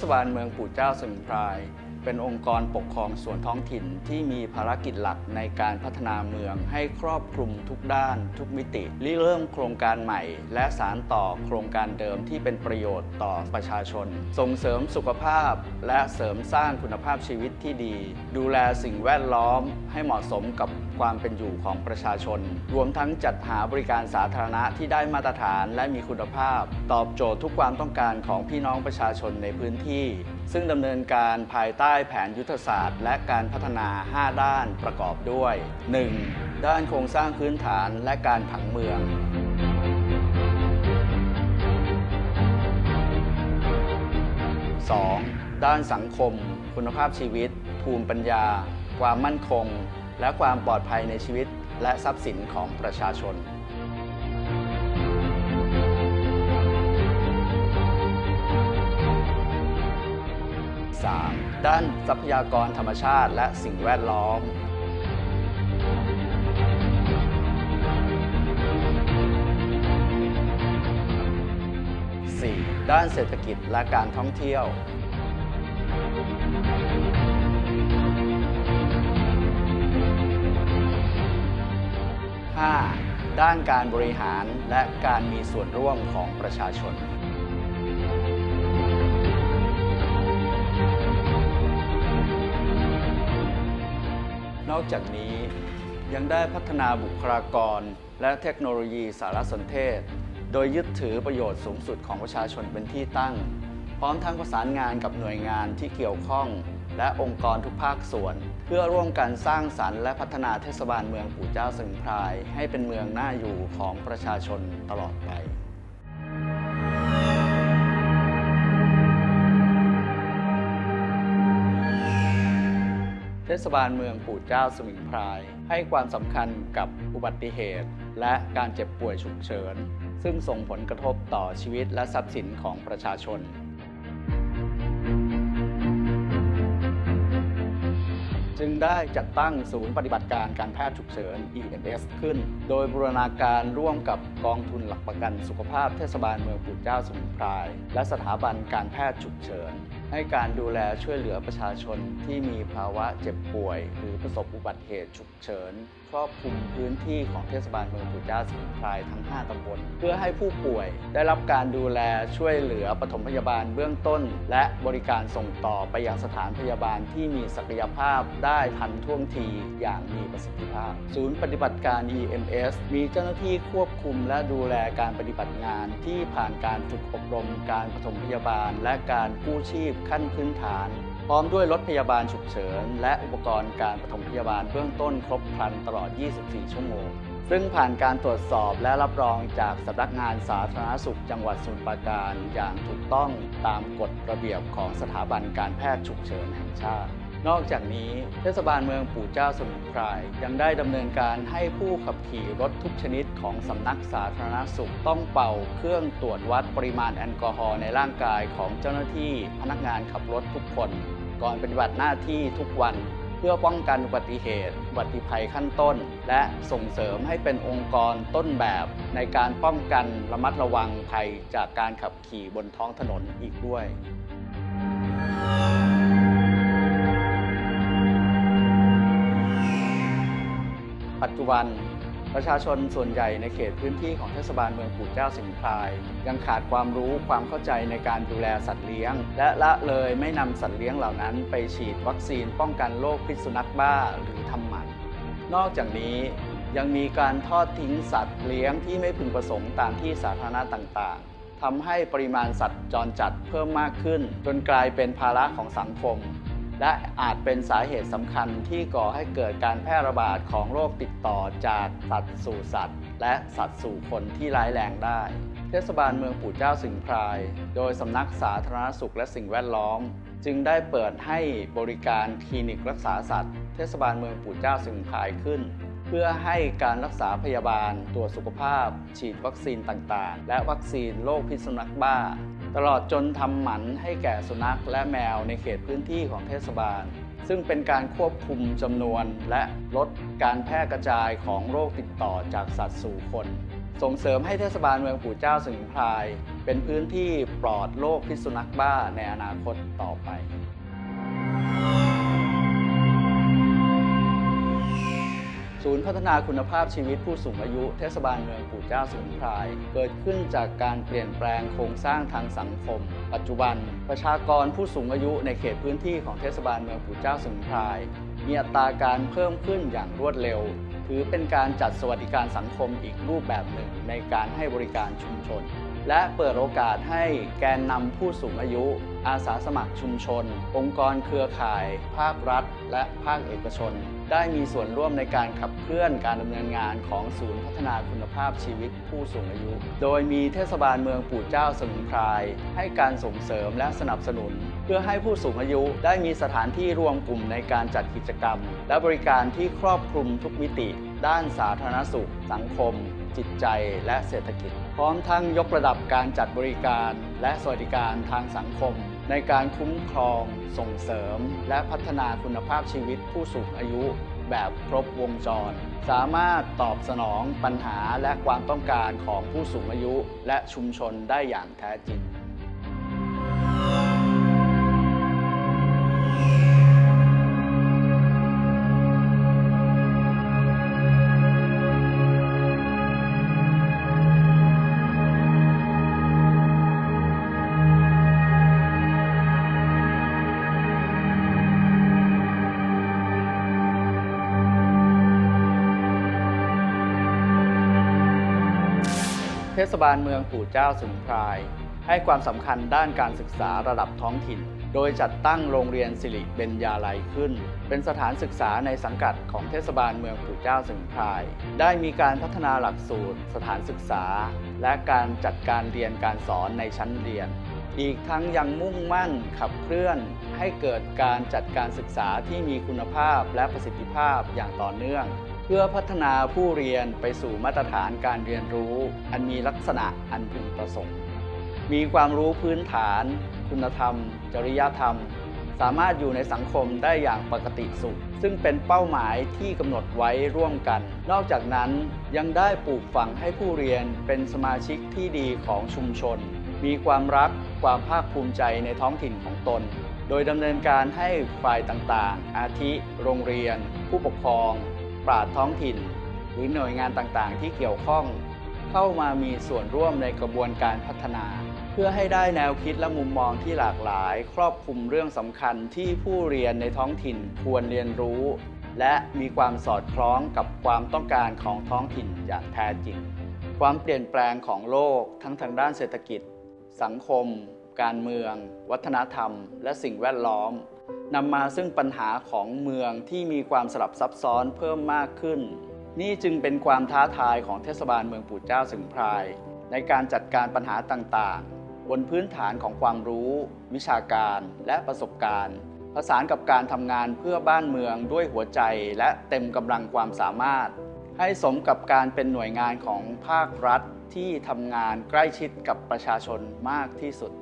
ศบาลเมืองปู่เจ้าสมิงพราย เป็นองค์กรปกครองส่วนท้องถิ่นที่มีภารกิจหลักในการพัฒนาเมืองให้ครอบคลุมทุกด้านทุกมิติริเริ่มโครงการใหม่ และสารต่อโครงการเดิมที่เป็นประโยชน์ต่อประชาชน ส่งเสริมสุขภาพ และเสริมสร้างคุณภาพชีวิตที่ดี ดูแลสิ่งแวดล้อมให้เหมาะสมกับความเป็นอยู่ของประชาชน รวมทั้งจัดหาบริการสาธารณะที่ได้มาตรฐานและมีคุณภาพ ตอบโจทย์ทุกความต้องการของพี่น้องประชาชนในพื้นที่ ซึ่งดำเนินการภายใต้แผนยุทธศาสตร์ และการพัฒนา 5 ด้านประกอบด้วย 1. ด้านโครงสร้างพื้นฐานและการผังเมือง 2. ด้านสังคม คุณภาพชีวิต ภูมิปัญญา ความมั่นคง และความปลอดภัยในชีวิต และทรัพย์สินของประชาชน ด้านทรัพยากรธรรมชาติ และสิ่งแวดล้อม 4. ด้านเศรษฐกิจและการท่องเที่ยว 5. ด้านการบริหารและการมีส่วนร่วมของประชาชน อกจากนี้ยังได้พัฒนาบุคลากร และเทคโนโลยีสารสนเทศ โดยยึดถือประโยชน์สูงสุดของประชาชนเป็นที่ตั้ง พร้อมทั้งประสานงานกับหน่วยงานที่เกี่ยวข้อง และองค์กรทุกภาคส่วน เพื่อร่วมกันสร้างสรรค์และพัฒนาเทศบาลเมืองปู่เจ้าสิงพราย ให้เป็นเมืองน่าอยู่ของประชาชนตลอดไป เทศบาลเมืองปู่เจ้าสมิงพราย ให้ความสำคัญกับอุบัติเหตุ และการเจ็บป่วยฉุกเฉิน ซึ่งส่งผลกระทบต่อชีวิตและทรัพย์สินของประชาชน จึงได้จัดตั้งศูนย์ปฏิบัติการการแพทย์ฉุกเฉิน EMS ขึ้น โดยบูรณาการร่วมกับกองทุนหลักประกันสุขภาพเทศบาลเมืองปู่เจ้าสมุทรพรายและสถาบันการแพทย์ฉุกเฉิน ให้การดูแลช่วยเหลือประชาชนที่มีภาวะเจ็บป่วย หรือประสบอุบัติเหตุฉุกเฉิน ครอบคลุมพื้นที่ของเทศบาลเมืองปู่เจ้าสมุทรพรายทั้ง 5 ตำบล เพื่อให้ผู้ป่วยได้รับการดูแลช่วยเหลือปฐมพยาบาลเบื้องต้น และบริการส่งต่อไปยังสถานพยาบาลที่มีศักยภาพได้ทันท่วงทีอย่างมีประสิทธิภาพ ศูนย์ปฏิบัติการ EMS มีเจ้าหน้าที่ควบคุมและดูแลการปฏิบัติงานที่ผ่านการฝึกอบรม การปฐมพยาบาล และการกู้ชีพขั้นพื้นฐาน พร้อมด้วยรถพยาบาลฉุกเฉิน และอุปกรณ์การปฐมพยาบาลเบื้องต้นครบครันตลอด 24 ชั่วโมง ซึ่งผ่านการตรวจสอบและรับรองจากสำนักงานสาธารณสุขจังหวัดสมุทรปราการอย่างถูกต้องตามกฎระเบียบของสถาบันการแพทย์ฉุกเฉินแห่งชาติ นอกจากนี้เทศบาลเมืองปู่เจ้าสมุทรพรยยังได้ดำเนินการให้ผู้ขับขี่รถทุกชนิดของสำนักสาธารณสุขต้องเป่าเครื่องตรวจวัดปริมาณแอลกอฮอล์ในร่างกายของเจ้าหน้าที่พนักงานขับรถทุกคน ก่อนปฏิบัติหน้าที่ทุกวันเพื่อป้องกันอุบัติเหตุอุบัติภัยขั้นต้น และส่งเสริมให้เป็นองค์กรต้นแบบ ในการป้องกันระมัดระวังภัยจากการขับขี่บนท้องถนนอีกด้วย ปัจจุบันประชาชนส่วนใหญ่ในเขตพื้นที่ของเทศบาลเมืองปู่เจ้าสิงห์พราย ยังขาดความรู้ความเข้าใจในการดูแลสัตว์เลี้ยง และละเลยไม่นำสัตว์เลี้ยงเหล่านั้นไปฉีดวัคซีนป้องกันโรคพิษสุนัขบ้าหรือทำหมัน นอกจากนี้ยังมีการทอดทิ้งสัตว์เลี้ยงที่ไม่พึงประสงค์ตามที่สาธารณะต่างๆทำให้ปริมาณสัตว์จรจัดเพิ่มมากขึ้น จนกลายเป็นภาระของสังคม และอาจเป็นสาเหตุสำคัญที่ก่อให้เกิดการแพร่ระบาดของโรคติดต่อจากสัตว์สู่สัตว์ และสัตว์สู่คนที่ร้ายแรงได้ เทศบาลเมืองปู่เจ้าสิงห์พราย โดยสำนักสาธารณสุขและสิ่งแวดล้อม จึงได้เปิดให้บริการคลินิกรักษาสัตว์ เทศบาลเมืองปู่เจ้าสิงห์พรายขึ้นเพื่อให้การรักษาพยาบาล ตรวจสุขภาพ ฉีดวัคซีนต่างๆ และวัคซีนโรคพิษสุนัขบ้า ตลอดจนทำหมันให้แก่สุนัขและแมวในเขตพื้นที่ของเทศบาล ซึ่งเป็นการควบคุมจำนวนและลดการแพร่กระจายของโรคติดต่อจากสัตว์สู่คน ส่งเสริมให้เทศบาลเมืองปู่เจ้าสมิงพราย เป็นพื้นที่ปลอดโรคพิษสุนัขบ้าในอนาคตต่อไป ศูนย์พัฒนาคุณภาพชีวิตผู้สูงอายุเทศบาลเมืองปู่เจ้าสมุนไพรเกิดขึ้นจากการเปลี่ยนแปลงโครงสร้างทางสังคม ปัจจุบัน ประชากรผู้สูงอายุในเขตพื้นที่ของเทศบาลเมืองปู่เจ้าสมุนไพรมีอัตราการเพิ่มขึ้นอย่างรวดเร็ว ถือเป็นการจัดสวัสดิการสังคมอีกรูปแบบหนึ่งในการให้บริการชุมชน และเปิดโอกาสให้แกนนำผู้สูงอายุ อาสาสมัครชุมชน องค์กรเครือข่าย ภาครัฐ และภาคเอกชน ได้มีส่วนร่วมในการขับเคลื่อนการดำเนินงานของศูนย์พัฒนาคุณภาพชีวิตผู้สูงอายุ โดยมีเทศบาลเมืองปู่เจ้าสมุนไพรให้การส่งเสริมและสนับสนุน เพื่อให้ผู้สูงอายุได้มีสถานที่รวมกลุ่มในการจัดกิจกรรม และบริการที่ครอบคลุมทุกมิติ ด้านสาธารณสุข สังคมจิตใจและเศรษฐกิจ พร้อมทั้งยกระดับการจัดบริการ และสวัสดิการทางสังคม ในการคุ้มครองส่งเสริม และพัฒนาคุณภาพชีวิตผู้สูงอายุแบบครบวงจร สามารถตอบสนองปัญหาและความต้องการของผู้สูงอายุ และชุมชนได้อย่างแท้จริง เทศบาลเมืองปู่เจ้าสมุนไพรให้ความสำคัญด้านการศึกษาระดับท้องถิ่น โดยจัดตั้งโรงเรียนสิริเบญญาลัยขึ้น เป็นสถานศึกษาในสังกัดของเทศบาลเมืองปู่เจ้าสมุนไพรได้มีการพัฒนาหลักสูตร สถานศึกษา และการจัดการเรียนการสอนในชั้นเรียน อีกทั้งยังมุ่งมั่นขับเคลื่อน ให้เกิดการจัดการศึกษาที่มีคุณภาพและประสิทธิภาพอย่างต่อเนื่อง เพื่อพัฒนาผู้เรียนไปสู่มาตรฐานการเรียนรู้ อันมีลักษณะอันพึงประสงค์ มีความรู้พื้นฐาน คุณธรรม จริยธรรม สามารถอยู่ในสังคมได้อย่างปกติสุข ซึ่งเป็นเป้าหมายที่กำหนดไว้ร่วมกัน นอกจากนั้นยังได้ปลูกฝังให้ผู้เรียนเป็นสมาชิกที่ดีของชุมชน มีความรักความภาคภูมิใจในท้องถิ่นของตน โดยดำเนินการให้ฝ่ายต่างๆ อาทิ โรงเรียน ผู้ปกครอง ปราดท้องถิ่น หรือหน่วยงานต่างๆ ที่เกี่ยวข้อง เข้ามามีส่วนร่วมในกระบวนการพัฒนา เพื่อให้ได้แนวคิดและมุมมองที่หลากหลาย ครอบคลุมเรื่องสำคัญที่ผู้เรียนในท้องถิ่นควรเรียนรู้ และมีความสอดคล้องกับความต้องการของท้องถิ่นอย่างแท้จริง ความเปลี่ยนแปลงของโลกทั้งทางด้านเศรษฐกิจ สังคม การเมือง วัฒนธรรม และสิ่งแวดล้อม นำมาซึ่งปัญหาของเมืองที่มีความสลับซับซ้อนเพิ่มมากขึ้น นี่จึงเป็นความท้าทายของเทศบาลเมืองปู่เจ้าสึงพราย ในการจัดการปัญหาต่างๆ บนพื้นฐานของความรู้ วิชาการและประสบการณ์ผสานกับการทำงานเพื่อบ้านเมืองด้วยหัวใจและเต็มกำลังความสามารถ ให้สมกับการเป็นหน่วยงานของภาครัฐที่ทำงานใกล้ชิดกับประชาชนมากที่สุด